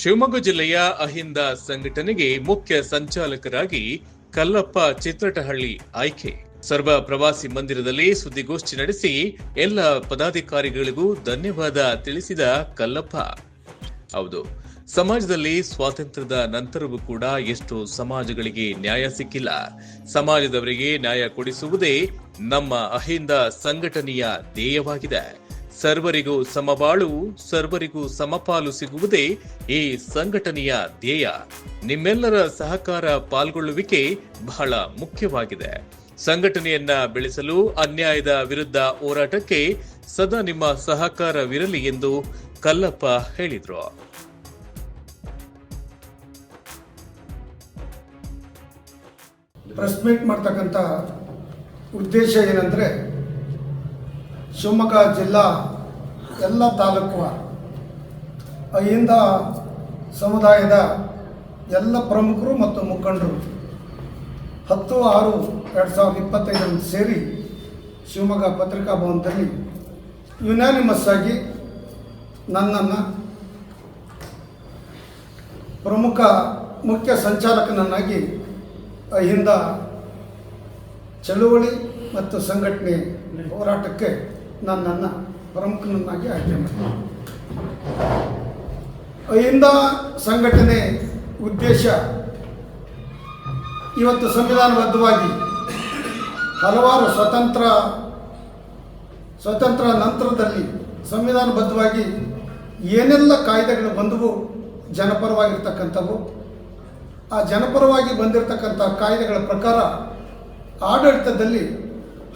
ಶಿವಮೊಗ್ಗ ಜಿಲ್ಲೆಯ ಅಹಿಂದ ಸಂಘಟನೆಗೆ ಮುಖ್ಯ ಸಂಚಾಲಕರಾಗಿ ಕಲ್ಲಪ್ಪ ಚಿತ್ರಟಹಳ್ಳಿ ಆಯ್ಕೆ. ಸರ್ವ ಪ್ರವಾಸಿ ಮಂದಿರದಲ್ಲಿ ಸುದ್ದಿಗೋಷ್ಠಿ ನಡೆಸಿ ಎಲ್ಲ ಪದಾಧಿಕಾರಿಗಳಿಗೂ ಧನ್ಯವಾದ ತಿಳಿಸಿದ ಕಲ್ಲಪ್ಪ. ಹೌದು, ಸಮಾಜದಲ್ಲಿ ಸ್ವಾತಂತ್ರ್ಯದ ನಂತರವೂ ಕೂಡ ಎಷ್ಟು ಸಮಾಜಗಳಿಗೆ ನ್ಯಾಯ ಸಿಕ್ಕಿಲ್ಲ. ಸಮಾಜದವರಿಗೆ ನ್ಯಾಯ ಕೊಡಿಸುವುದೇ ನಮ್ಮ ಅಹಿಂದ ಸಂಘಟನೆಯ ಧ್ಯೇಯವಾಗಿದೆ. ಸರ್ವರಿಗೂ ಸಮಬಾಳು ಸರ್ವರಿಗೂ ಸಮಪಾಲು ಸಿಗುವುದೇ ಈ ಸಂಘಟನೆಯ ಧ್ಯೇಯ. ನಿಮ್ಮೆಲ್ಲರ ಸಹಕಾರ ಪಾಲ್ಗೊಳ್ಳುವಿಕೆ ಬಹಳ ಮುಖ್ಯವಾಗಿದೆ. ಸಂಘಟನೆಯನ್ನ ಬೆಳೆಸಲು ಅನ್ಯಾಯದ ವಿರುದ್ಧ ಹೋರಾಟಕ್ಕೆ ಸದಾ ನಿಮ್ಮ ಸಹಕಾರವಿರಲಿ ಎಂದು ಕಲ್ಲಪ್ಪ ಹೇಳಿದ್ರು. ಪ್ರೆಸ್ ಮೀಟ್ ಮಾಡ್ತಕ್ಕಂಥ ಉದ್ದೇಶ ಏನಂದರೆ ಶಿವಮೊಗ್ಗ ಜಿಲ್ಲಾ ಎಲ್ಲ ತಾಲೂಕು ಅಹಿಂದ ಸಮುದಾಯದ ಎಲ್ಲ ಪ್ರಮುಖರು ಮತ್ತು ಮುಖಂಡರು ಹತ್ತು ಆರು ಎರಡು ಸಾವಿರದ ಇಪ್ಪತ್ತೈದರಂದು ಸೇರಿ ಶಿವಮೊಗ್ಗ ಪತ್ರಿಕಾ ಭವನದಲ್ಲಿ ಯುನಾನಿಮಸ್ ಆಗಿ ನನ್ನನ್ನು ಪ್ರಮುಖ ಮುಖ್ಯ ಸಂಚಾಲಕನನ್ನಾಗಿ ಅಹಿಂದ ಚಳುವಳಿ ಮತ್ತು ಸಂಘಟನೆ ಹೋರಾಟಕ್ಕೆ ನನ್ನನ್ನು ಪ್ರಮುಖನನ್ನಾಗಿ ಆಯ್ಕೆ ಮಾಡಿದೆ ಅಹಿಂದ ಸಂಘಟನೆ ಉದ್ದೇಶ ಇವತ್ತು ಸಂವಿಧಾನಬದ್ಧವಾಗಿ ಹಲವಾರು ಸ್ವತಂತ್ರ ಸ್ವತಂತ್ರ ನಂತರದಲ್ಲಿ ಸಂವಿಧಾನಬದ್ಧವಾಗಿ ಏನೆಲ್ಲ ಕಾಯ್ದೆಗಳು ಬಂದವು ಜನಪರವಾಗಿರ್ತಕ್ಕಂಥವು, ಆ ಜನಪರವಾಗಿ ಬಂದಿರತಕ್ಕಂಥ ಕಾಯ್ದೆಗಳ ಪ್ರಕಾರ ಆಡಳಿತದಲ್ಲಿ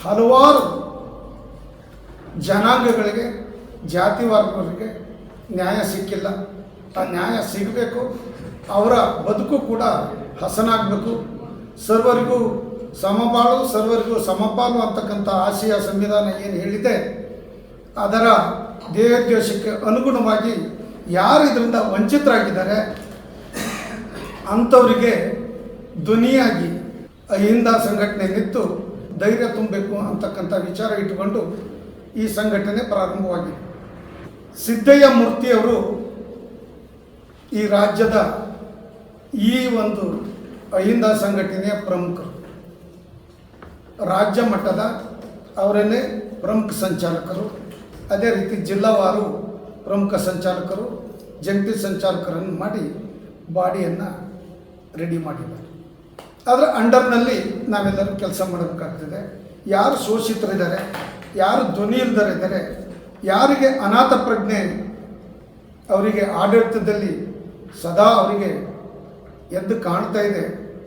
ಹಲವಾರು ಜನಾಂಗಗಳಿಗೆ, ಜಾತಿ ವರ್ಗಗಳಿಗೆ ನ್ಯಾಯ ಸಿಕ್ಕಿಲ್ಲ. ಆ ನ್ಯಾಯ ಸಿಗಬೇಕು. ಅವರ ಬದುಕು ಕೂಡ ಹಸನಾಗಬೇಕು. ಸರ್ವರಿಗೂ ಸಮಬಾಳು, ಸರ್ವರಿಗೂ ಸಮಪಾಲು ಅಂತಕ್ಕಂಥ ಆಶಯ ಸಂವಿಧಾನ ಏನು ಹೇಳಿದೆ, ಅದರ ದೇಹೋದ್ದೇಶಕ್ಕೆ ಅನುಗುಣವಾಗಿ ಯಾರು ಇದರಿಂದ ವಂಚಿತರಾಗಿದ್ದಾರೆ, ಅಂಥವರಿಗೆ ಧ್ವನಿಯಾಗಿ ಅಹಿಂದ ಸಂಘಟನೆ ನಿಂತು ಧೈರ್ಯ ತುಂಬಬೇಕು ಅಂತಕ್ಕಂಥ ವಿಚಾರ ಇಟ್ಟುಕೊಂಡು ಈ ಸಂಘಟನೆ ಪ್ರಾರಂಭವಾಗಿದೆ. ಸಿದ್ದಯ್ಯ ಮೂರ್ತಿಯವರು ಈ ರಾಜ್ಯದ ಈ ಒಂದು ಅಹಿಂದ ಸಂಘಟನೆಯ ಪ್ರಮುಖರು. ರಾಜ್ಯ ಮಟ್ಟದ ಅವರನ್ನೇ ಪ್ರಮುಖ ಸಂಚಾಲಕರು, ಅದೇ ರೀತಿ ಜಿಲ್ಲಾವಾರು ಪ್ರಮುಖ ಸಂಚಾಲಕರು, ಜಂಟಿ ಸಂಚಾಲಕರನ್ನು ಮಾಡಿ ಬಾಡಿಯನ್ನು ರೆಡಿ ಮಾಡಿದ್ದಾರೆ. ಅದರ ಅಂಡರ್ನಲ್ಲಿ ನಾವೆಲ್ಲರೂ ಕೆಲಸ ಮಾಡಬೇಕಾಗ್ತದೆ. ಯಾರು ಶೋಷಿತರಿದ್ದಾರೆ ಯಾರು ಧ್ವನಿ ಇದ್ದಾರೆ, ಯಾರಿಗೆ ಅನಾಥ ಪ್ರಜ್ಞೆ ಅವರಿಗೆ ಆಡಳಿತದಲ್ಲಿ ಸದಾ ಅವರಿಗೆ ಎದ್ದು ಕಾಣ್ತಾ ಇದೆ,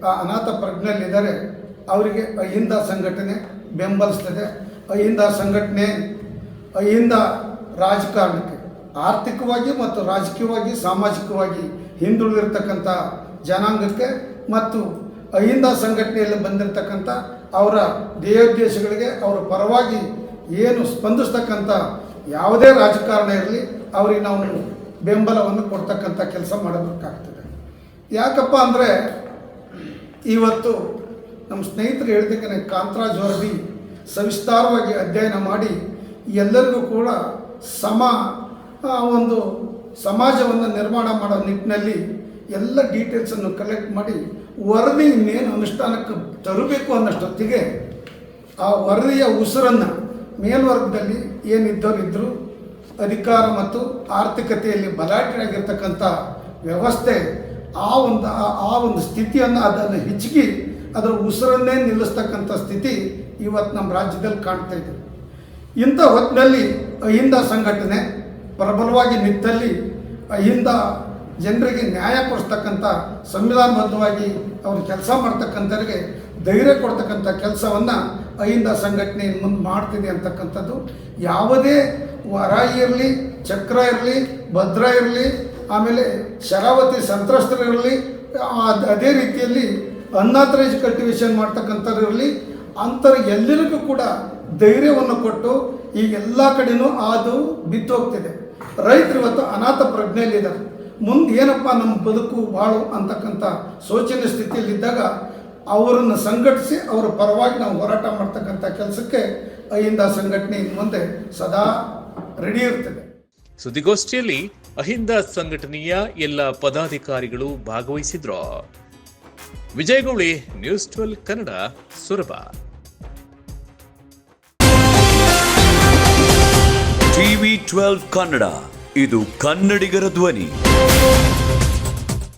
ಆ ಅನಾಥ ಪ್ರಜ್ಞೆಯಲ್ಲಿದ್ದಾರೆ ಅವರಿಗೆ ಅಹಿಂದ ಸಂಘಟನೆ ಬೆಂಬಲಿಸ್ತದೆ. ಅಹಿಂದ ಸಂಘಟನೆ, ಅಹಿಂದ ರಾಜಕಾರಣಕ್ಕೆ, ಆರ್ಥಿಕವಾಗಿ ಮತ್ತು ರಾಜಕೀಯವಾಗಿ, ಸಾಮಾಜಿಕವಾಗಿ ಹಿಂದುಳಿದಿರ್ತಕ್ಕಂಥ ಜನಾಂಗಕ್ಕೆ ಮತ್ತು ಅಹಿಂದ ಸಂಘಟನೆಯಲ್ಲಿ ಬಂದಿರತಕ್ಕಂಥ ಅವರ ದೇಹೋದ್ದೇಶಗಳಿಗೆ ಅವರ ಪರವಾಗಿ ಏನು ಸ್ಪಂದಿಸ್ತಕ್ಕಂಥ ಯಾವುದೇ ರಾಜಕಾರಣ ಇರಲಿ, ಅವರಿಗೆ ನಾವು ಬೆಂಬಲವನ್ನು ಕೊಡ್ತಕ್ಕಂಥ ಕೆಲಸ ಮಾಡಬೇಕಾಗ್ತದೆ. ಯಾಕಪ್ಪ ಅಂದರೆ, ಇವತ್ತು ನಮ್ಮ ಸ್ನೇಹಿತರು ಹೇಳಿದ್ದಕ್ಕೆ ಕಾಂತರಾಜ್ ವರದಿ ಸವಿಸ್ತಾರವಾಗಿ ಅಧ್ಯಯನ ಮಾಡಿ, ಎಲ್ಲರಿಗೂ ಕೂಡ ಸಮ ಒಂದು ಸಮಾಜವನ್ನು ನಿರ್ಮಾಣ ಮಾಡೋ ನಿಟ್ಟಿನಲ್ಲಿ ಎಲ್ಲ ಡೀಟೇಲ್ಸನ್ನು ಕಲೆಕ್ಟ್ ಮಾಡಿ, ವರದಿ ಇನ್ನೇನು ಅನುಷ್ಠಾನಕ್ಕೆ ತರಬೇಕು ಅನ್ನೋಷ್ಟೊತ್ತಿಗೆ ಆ ವರದಿಯ ಉಸಿರನ್ನು ಮೇಲ್ವರ್ಗದಲ್ಲಿ ಏನಿದ್ದವರಿದ್ದರೂ ಅಧಿಕಾರ ಮತ್ತು ಆರ್ಥಿಕತೆಯಲ್ಲಿ ಬಲಾಢ್ಯರಾಗಿರ್ತಕ್ಕಂಥ ವ್ಯವಸ್ಥೆ, ಆ ಒಂದು, ಆ- ಆ ಒಂದು ಸ್ಥಿತಿಯನ್ನು ಅದನ್ನು ಹೆಚ್ಚಿಗೆ ಅದರ ಉಸಿರನ್ನೇ ನಿಲ್ಲಿಸ್ತಕ್ಕಂಥ ಸ್ಥಿತಿ ಇವತ್ತು ನಮ್ಮ ರಾಜ್ಯದಲ್ಲಿ ಕಾಣ್ತಾ ಇದೆ. ಇಂಥ ಹೊತ್ತಿನಲ್ಲಿ ಅಹಿಂದ ಸಂಘಟನೆ ಪ್ರಬಲವಾಗಿ ನಿಂತಲ್ಲಿ ಅಹಿಂದ ಜನರಿಗೆ ನ್ಯಾಯ ಕೊಡಿಸ್ತಕ್ಕಂಥ ಸಂವಿಧಾನಬದ್ಧವಾಗಿ ಅವರು ಕೆಲಸ ಮಾಡ್ತಕ್ಕಂಥವ್ರಿಗೆ ಧೈರ್ಯ ಕೊಡ್ತಕ್ಕಂಥ ಕೆಲಸವನ್ನು ಅಹಿಂದ ಸಂಘಟನೆ ಮುಂದೆ ಮಾಡ್ತಿದೆ ಅಂತಕ್ಕಂಥದ್ದು. ಯಾವುದೇ ವರಾಯಿ ಇರಲಿ, ಚಕ್ರ ಇರಲಿ, ಭದ್ರ ಇರಲಿ, ಆಮೇಲೆ ಶರಾವತಿ ಸಂತ್ರಸ್ತರಿರಲಿ ಅದೇ ರೀತಿಯಲ್ಲಿ ಅನ್ನಾಥರೈಸ್ ಕಲ್ಟಿವೇಶನ್ ಮಾಡ್ತಕ್ಕಂಥವ್ರು ಇರಲಿ ಅಂಥವ್ರಿಗೆ ಎಲ್ಲರಿಗೂ ಕೂಡ ಧೈರ್ಯವನ್ನು ಕೊಟ್ಟು ಈಗ ಎಲ್ಲ ಕಡೆನೂ ಅದು ಬಿದ್ದು ಹೋಗ್ತಿದೆ. ರೈತರು ಇವತ್ತು ಅನಾಥ ಪ್ರಜ್ಞೆಯಲ್ಲಿದ್ದಾರೆ. ಮುಂದೆ ಏನಪ್ಪ ನಮ್ಮ ಬದುಕು ಬಾಳು ಅಂತಕ್ಕಂಥ ಶೋಚನೀಯ ಸ್ಥಿತಿಯಲ್ಲಿದ್ದಾಗ ಅವರನ್ನು ಸಂಘಟಿಸಿ ಅವರ ಪರವಾಗಿ ನಾವು ಹೋರಾಟ ಮಾಡ್ತಕ್ಕಂಥ ಕೆಲಸಕ್ಕೆ ಅಹಿಂದ ಸಂಘಟನೆ ಮುಂದೆ ಸದಾ ರೆಡಿ ಇರ್ತದೆ. ಸುದ್ದಿಗೋಷ್ಠಿಯಲ್ಲಿ ಅಹಿಂದ ಸಂಘಟನೆಯ ಎಲ್ಲ ಪದಾಧಿಕಾರಿಗಳು ಭಾಗವಹಿಸಿದ್ರು. Vijayagowli news twelve Kannada Surabha. TV twelve Kannada ಇದು ಕನ್ನಡಿಗರ ಧ್ವನಿ.